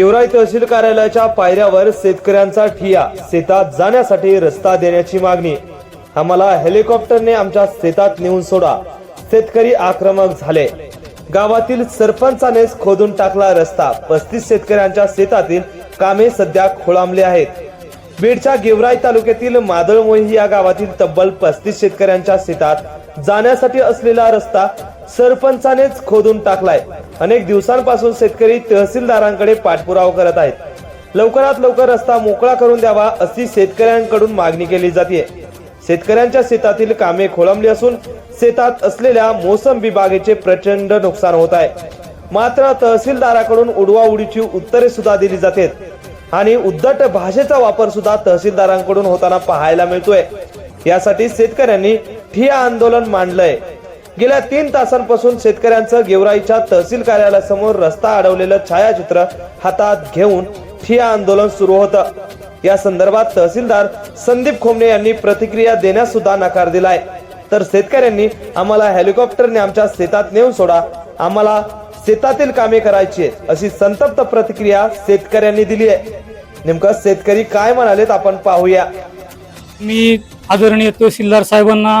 गेवराई तहसील कार्यालयाच्या पायऱ्यावर शेतकऱ्यांचा ठिया शेतात जाण्यासाठी रस्ता देण्याची मागणी. आम्हाला हेलिकॉप्टरने आमच्या शेतात नेऊन सोडा. शेतकरी आक्रमक झाले. गावातील सरपंचानेच खोदून टाकला रस्ता. पस्तीस शेतकऱ्यांच्या शेतातील कामे सध्या खोळांबली आहेत. बीडच्या गेवराई तालुक्यातील मादळमोही या गावातील तब्बल पस्तीस शेतकऱ्यांच्या शेतात जाण्यासाठी असलेला रस्ता सरपंचानेच खोदून टाकलाय. अनेक दिवसांपासून शेतकरी तहसीलदारांकडे पाठपुरावा करत आहेत. लवकरात लवकर रस्ता मोकळा करून द्यावा अशी शेतकऱ्यांकडून मागणी केली जाते शेतकऱ्यांच्या शेतातील कामे खोळंबली असून शेतात असलेल्या मोसंबी बागेचे प्रचंड नुकसान होत आहे. मात्र तहसीलदाराकडून उडवाउडीची उत्तरे सुद्धा दिली जाते आणि उद्धट भाषेचा वापर सुद्धा तहसीलदारांकडून होताना पाहायला मिळतोय. यासाठी शेतकऱ्यांनी ठिया आंदोलन मांडलंय. गेल्या तीन तासांपासून शेतकऱ्यांचं गेवराईच्या तहसील कार्यालयासमोर रस्ता अडवलेलं छायाचित्र हातात घेऊन ठिया आंदोलन सुरू होतं. या संदर्भात तहसीलदार संदीप खोमणे यांनी प्रतिक्रिया देण्यास सुद्धा नकार दिलाय. तर शेतकऱ्यांनी आम्हाला हेलिकॉप्टरने आमच्या शेतात नेऊन सोडा. आम्हाला शेतातील कामे करायची आहेत अशी संतप्त प्रतिक्रिया शेतकऱ्यांनी दिली आहे. नेमकं शेतकरी काय म्हणालेत आपण पाहूया. मी आदरणीय तहसीलदार साहेबांना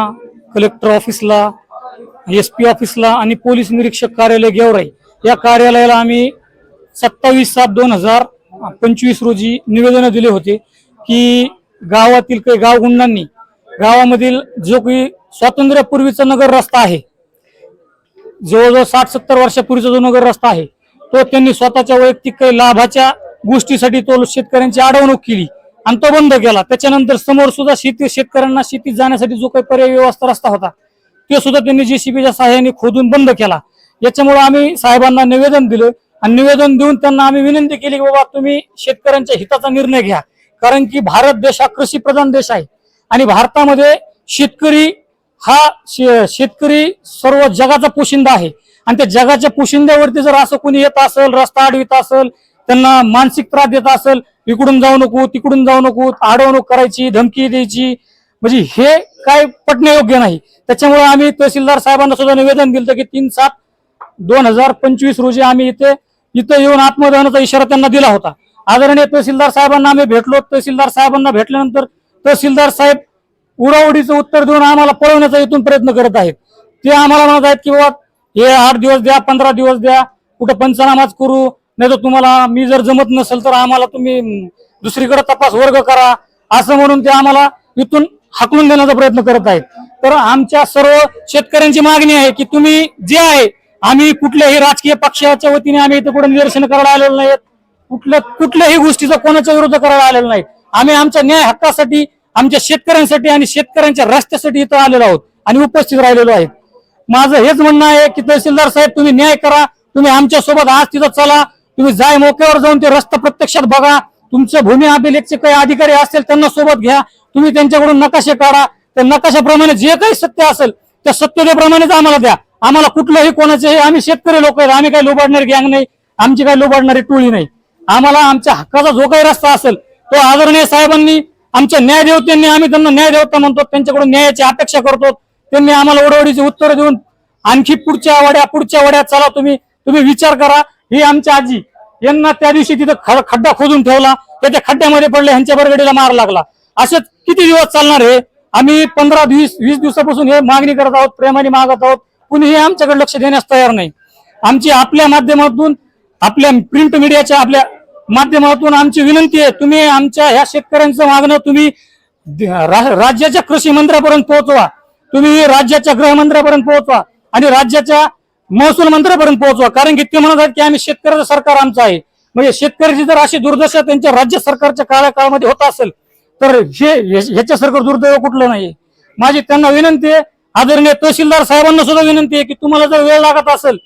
कलेक्टर ऑफिसला एस पी ऑफिसला आणि पोलीस निरीक्षक कार्यालय गेवराई. या कार्यालयाला आम्ही सत्तावीस सात दोन हजार पंचवीस रोजी निवेदन दिले होते की गावातील काही गावगुंडांनी गावामधील जो काही स्वातंत्र्यापूर्वीचा नगर रस्ता आहे जवळजवळ साठ सत्तर वर्षापूर्वीचा जो नगर रस्ता आहे तो त्यांनी स्वतःच्या वैयक्तिक काही लाभाच्या गोष्टीसाठी तो शेतकऱ्यांची अडवणूक केली आणि तो बंद केला. त्याच्यानंतर समोर सुद्धा शेती शेतकऱ्यांना शेतीत जाण्यासाठी जो काही पर्याय व्यवस्था रस्ता होता ते सुद्धा त्यांनी जेसीबीच्या सहाय्याने खोदून बंद केला. याच्यामुळे आम्ही साहेबांना निवेदन दिलं आणि निवेदन देऊन त्यांना आम्ही विनंती केली की बाबा तुम्ही शेतकऱ्यांच्या हिताचा निर्णय घ्या. कारण की भारत देश हा कृषी प्रधान देश आहे आणि भारतामध्ये शेतकरी हा शे- शेतकरी सर्व जगाचा पोशिंदा आहे. आणि त्या जगाच्या पोशिंद्यावरती जर असं कोणी येत असेल रस्ता अडवित असेल त्यांना मानसिक त्रास देत असेल इकडून जाऊ नको तिकडून जाऊ नको अडवणूक करायची धमकी द्यायची म्हणजे हे काय पटण्यायोग्य नाही. त्याच्यामुळे आम्ही तहसीलदार साहेबांना सुद्धा निवेदन दिलं की तीन सात दोन हजार पंचवीस रोजी आम्ही इथे इथं येऊन आत्मदहनाचा इशारा त्यांना दिला होता. आदरणीय तहसीलदार साहेबांना आम्ही भेटलो. तहसीलदार साहेबांना भेटल्यानंतर तहसीलदार साहेब उडावडीचं उत्तर देऊन आम्हाला पळवण्याचा इथून प्रयत्न करत आहेत. ते आम्हाला म्हणत आहेत की बाबा हे आठ दिवस द्या पंधरा दिवस द्या कुठं पंचनामाच करू नाही तर तुम्हाला मी जर जमत नसेल तर आम्हाला तुम्ही दुसरीकडे तपास वर्ग करा असं म्हणून ते आम्हाला इथून हाकलून देण्याचा प्रयत्न करत आहेत. तर आमच्या सर्व शेतकऱ्यांची मागणी आहे की तुम्ही जे आहे आम्ही कुठल्याही राजकीय पक्षाच्या वतीने आम्ही इथे कुठे निदर्शन करायला आलेलो नाहीत. कुठल्या कुठल्याही गोष्टीचा कोणाच्या विरोध करायला आलेलो नाही. आम्ही आमच्या न्याय हक्कासाठी आमच्या शेतकऱ्यांसाठी आणि शेतकऱ्यांच्या रस्त्यासाठी इथं आलेलो आहोत आणि उपस्थित राहिलेलो आहेत. माझं हेच म्हणणं आहे की तहसीलदार साहेब तुम्ही न्याय करा. तुम्ही आमच्यासोबत आज तिथं चला. तुम्ही जाय मोक्यावर जाऊन ते रस्ता प्रत्यक्षात बघा. तुमच्या भूमी अभिलेखचे काही अधिकारी असतील त्यांना सोबत घ्या. तुम्ही त्यांच्याकडून नकाशे काढा. त्या नकाशाप्रमाणे जे काही सत्य असेल त्या सत्यतेप्रमाणेच आम्हाला द्या. आम्हाला कुठलंही कोणाचेही आम्ही शेतकरी लोक आहेत. आम्ही काही लोबाडणारी गँग नाही. आमची काही लोबाडणारी टोळी नाही. आम्हाला आमच्या हक्काचा जो काही रस्ता असेल तो आदरणीय साहेबांनी आमच्या न्यायदेवतेंनी आम्ही त्यांना न्यायदेवता म्हणतो. त्यांच्याकडून न्यायाची अपेक्षा करतो. त्यांनी आम्हाला ओढवडीची उत्तरं देऊन आणखी पुढच्या वड्या पुढच्या वड्या चला तुम्ही. तुम्ही विचार करा. ही आमच्या आजी यांना त्या दिवशी तिथं ख- खड्डा खोदून ठेवला त्याच्या त्या खड्ड्यामध्ये पडले ह्यांच्या बरगडीला मार लागला. असेच किती दिवस चालणार हे? आम्ही पंधरा वीस वीस दिवसापासून हे मागणी करत आहोत प्रेमाने मागत आहोत. कुणीही आमच्याकडे लक्ष देण्यास तयार नाही. आमची आपल्या माध्यमातून आपल्या प्रिंट मीडियाच्या आपल्या माध्यमातून आमची विनंती आहे तुम्ही आमच्या ह्या शेतकऱ्यांचं मागणं तुम्ही राज्याच्या कृषी मंत्र्यापर्यंत पोहोचवा. तुम्ही राज्याच्या गृहमंत्र्यापर्यंत पोहोचवा. आणि राज्याच्या महसूल मंत्र्यापर्यंत पोहोचवा. कारण की ते म्हणत आहेत की आम्ही शेतकऱ्याचं सरकार आमचं आहे. म्हणजे शेतकऱ्याची जर अशी दुर्दशा त्यांच्या राज्य सरकारच्या काळाकाळामध्ये होत असेल तर हे ह्याच्यासारखं दुर्दैव कुठलं नाही माझी त्यांना विनंती आहे आदरणीय तहसीलदार साहेबांना सुद्धा विनंती आहे की तुम्हाला जर वेळ लागत असेल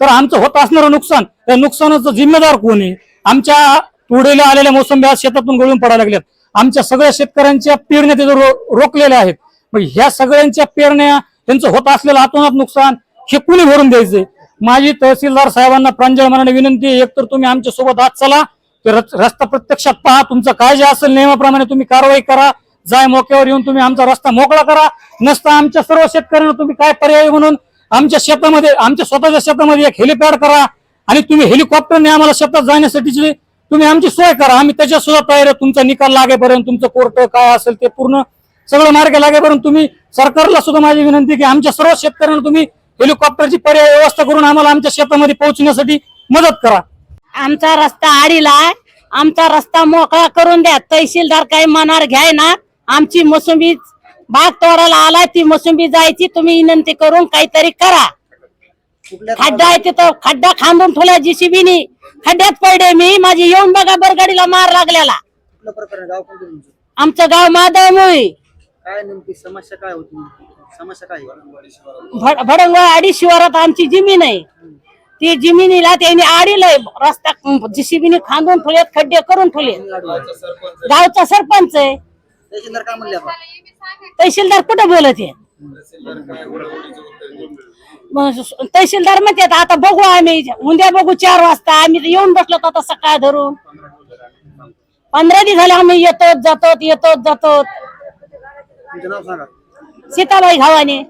तर आमचं होत असणारं नुकसान त्या नुकसानाचं जिम्मेदार कोण आहे? आमच्या तुडीला आलेल्या मोसंबी आज शेतातून गळून पडायला लागल्यात. आमच्या सगळ्या शेतकऱ्यांच्या पेरण्या तिथं रो- रोखलेल्या आहेत. मग ह्या सगळ्यांच्या पेरण्या त्यांचं होत असलेलं आतोनात नुकसान हे कुणी भरून द्यायचे माझी तहसीलदार साहेबांना प्रांजळ मनाने विनंती आहे एकतर तुम्ही आमच्यासोबत आज चला ते रस्ता प्रत्यक्षात पहा तुमचं काय जे असेल नियमाप्रमाणे तुम्ही कारवाई करा जाय मोक्यावर येऊन तुम्ही आमचा रस्ता मोकळा करा नसता आमच्या सर्व शेतकऱ्यांना तुम्ही काय पर्याय म्हणून आमच्या शेतामध्ये आमच्या स्वतःच्या शेतामध्ये एक हेलिपॅड करा आणि तुम्ही हेलिकॉप्टरने आम्हाला शेतात जाण्यासाठीची तुम्ही आमची सोय करा आम्ही त्याच्या सुद्धा तयार आहे. तुमचा निकाल लागेपर्यंत तुमचं कोर्ट काय असेल ते पूर्ण सगळं मार्ग लागेपर्यंत तुम्ही सरकारला सुद्धा माझी विनंती की आमच्या सर्व शेतकऱ्यांना तुम्ही हेलिकॉप्टरची पर्याय व्यवस्था करून आम्हाला आमच्या शेतामध्ये पोहोचण्यासाठी मदत करा. आमचा रस्ता आडीला आमचा रस्ता मोकळा करून द्या. तहसीलदार काही मनावर घ्याय ना. आमची मोसंबी बाग तोडायला आलाय ती मोसंबी जायची तुम्ही विनंती करून काहीतरी करा. खड्डा आहे तिथं. खड्डा खांदून ठेवला जीसीबीनी. खड्ड्यात पडले मी. माझी येऊन बघा बरगाडीला मार लागलेला. आमचं गाव माधवमुळी काय नेमकी समस्या काय होती? समस्या काय भड- भडंग आडी शिवारात आमची जमीन आहे. ती जमिनीला त्यांनी आडीलंय रस्ता जीसीबीने खांदून ठेवलेत खड्डे करून ठेवले गावचा सरपंच. आहे. तहसीलदार काय म्हणले आपण? तहसीलदार कुठं बोलत आहे मग तहसीलदार म्हणतात आता बघू आम्ही. उद्या बघू चार वाजता. आम्ही तर येऊन बसलो आता सकाळ धरून. पंधरा दिवस झाले. आम्ही येतो जातो येतो जातो तुमचं नाव सांगा. સીતાબાઈ ખાવાની